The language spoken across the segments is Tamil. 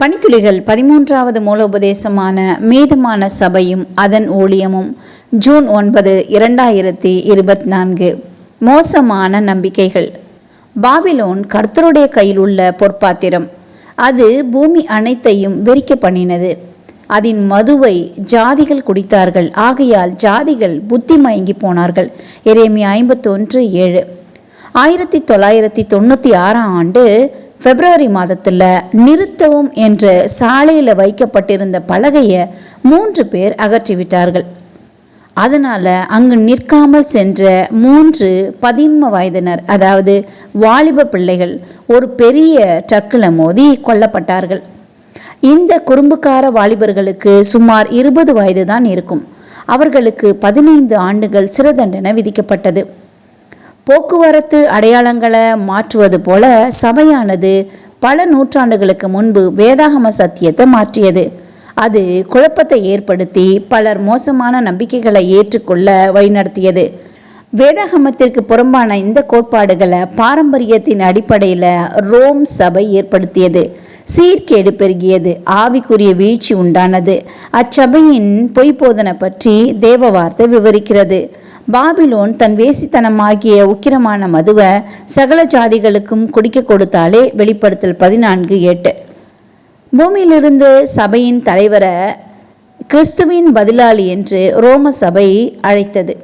பணித்துளிகள் பதிமூன்றாவது மூலோபதேசமான மீதமான சபையும் அதன் ஊழியமும். ஜூன் ஒன்பது இரண்டாயிரத்தி இருபத்தி நான்கு மோசமான நம்பிக்கைகள். பாபிலோன் கர்த்தருடைய கையில் உள்ள பொற்பாத்திரம். அது பூமி அனைத்தையும் வெறிக்க பண்ணினது. அதன் மதுவை ஜாதிகள் குடித்தார்கள். ஆகையால் ஜாதிகள் புத்தி மயங்கி போனார்கள். எரேமி ஐம்பத்தொன்று ஏழு. ஆயிரத்தி தொள்ளாயிரத்தி தொண்ணூற்றி ஆறாம் ஆண்டு பிப்ரவரி மாதத்தில் நிறுத்தவும் என்று சாலையில் வைக்கப்பட்டிருந்த பலகையை மூன்று பேர் அகற்றிவிட்டார்கள். அதனால் அங்கு நிற்காமல் சென்ற மூன்று பதின்ம வயதினர் அதாவது வாலிப பிள்ளைகள் ஒரு பெரிய ட்ரக்கில் மோதி கொல்லப்பட்டார்கள். இந்த குறும்புக்கார வாலிபர்களுக்கு சுமார் இருபது வயது தான் இருக்கும். அவர்களுக்கு பதினைந்து ஆண்டுகள் சிறை தண்டனை விதிக்கப்பட்டது. போக்குவரத்து அடையாளங்களை மாற்றுவது போல சபையானது பல நூற்றாண்டுகளுக்கு முன்பு வேதாகம சத்தியத்தை மாற்றியது. அது குழப்பத்தை ஏற்படுத்தி பலர் மோசமான நம்பிக்கைகளை ஏற்றுக்கொள்ள வழிநடத்தியது. வேதாகமத்திற்கு புறம்பான இந்த கோட்பாடுகளை பாரம்பரியத்தின் அடிப்படையில் ரோம் சபை ஏற்படுத்தியது. சீர்கேடு பெருகியது. ஆவிக்குரிய வீழ்ச்சி உண்டானது. அச்சபையின் பொய்போதனை பற்றி தேவ வார்த்தை விவரிக்கிறது. பாபிலோன் தன் வேசித்தனமாகிய உக்கிரமான மதுவை சகல ஜாதிகளுக்கும் குடிக்க கொடுத்தாலே வெளிப்படுத்தல் பதினான்கு எட்டு பூமியிலிருந்து சபையின் தலைவரை கிறிஸ்துவின் பதிலாளி என்று ரோம சபை அழைத்தது.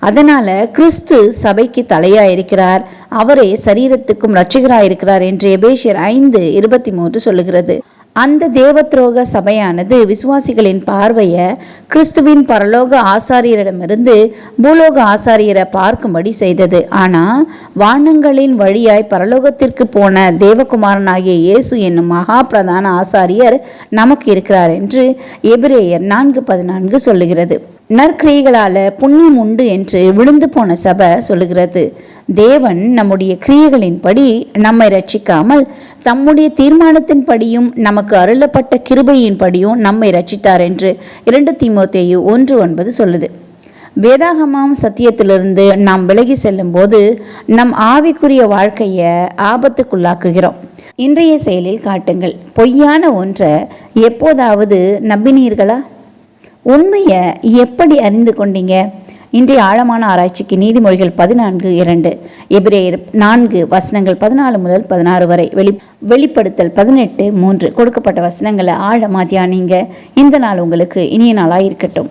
அதனால் கிறிஸ்து சபைக்கு தலையாயிருக்கிறார். அவரே சரீரத்துக்கும் ரட்சிகராயிருக்கிறார் என்று எபேஷியர் ஐந்து இருபத்தி மூன்று சொல்லுகிறது. அந்த தேவத்ரோக சபையானது விசுவாசிகளின் பார்வையை கிறிஸ்துவின் பரலோக ஆசாரியரிடமிருந்து பூலோக ஆசாரியரை பார்க்கும்படி செய்தது. ஆனால் வானங்களின் வழியாய் பரலோகத்திற்கு போன தேவகுமாரனாகிய இயேசு என்னும் மகா பிரதான ஆசாரியர் நமக்கு இருக்கிறார் என்று எபிரேயர் நான்கு பதினான்கு சொல்லுகிறது. நற்கிரியைகளால் புண்ணியம் உண்டு என்று விழுந்து போன சபை சொல்லுகிறது. தேவன் நம்முடைய கிரியைகளின்படி நம்மை ரட்சிக்காமல் தம்முடைய தீர்மானத்தின்படியும் நமக்கு அருளப்பட்ட கிருபையின்படியும் நம்மை ரட்சித்தார் என்று இரண்டு திமுத்தேயு ஒன்று ஒன்பது சொல்லுது. வேதாகமாம் சத்தியத்திலிருந்து நாம் விலகி செல்லும்போது நம் ஆவிக்குரிய வாழ்க்கையை ஆபத்துக்குள்ளாக்குகிறோம். இன்றைய செயலில் காட்டுங்கள். பொய்யான ஒன்றை எப்போதாவது நம்பினீர்களா? உண்மையை எப்படி அறிந்து கொண்டீங்க? இன்றைய ஆழமான ஆராய்ச்சிக்கு நீதிமொழிகள் பதினான்கு இரண்டு. எபிரேயர் நான்கு வசனங்கள் பதினாலு முதல் பதினாறு வரை. வெளி வெளிப்படுத்தல் பதினெட்டு மூன்று. கொடுக்கப்பட்ட வசனங்களை ஆழமா தியானிங்க. இந்த நாள் உங்களுக்கு இனிய நாளாக இருக்கட்டும்.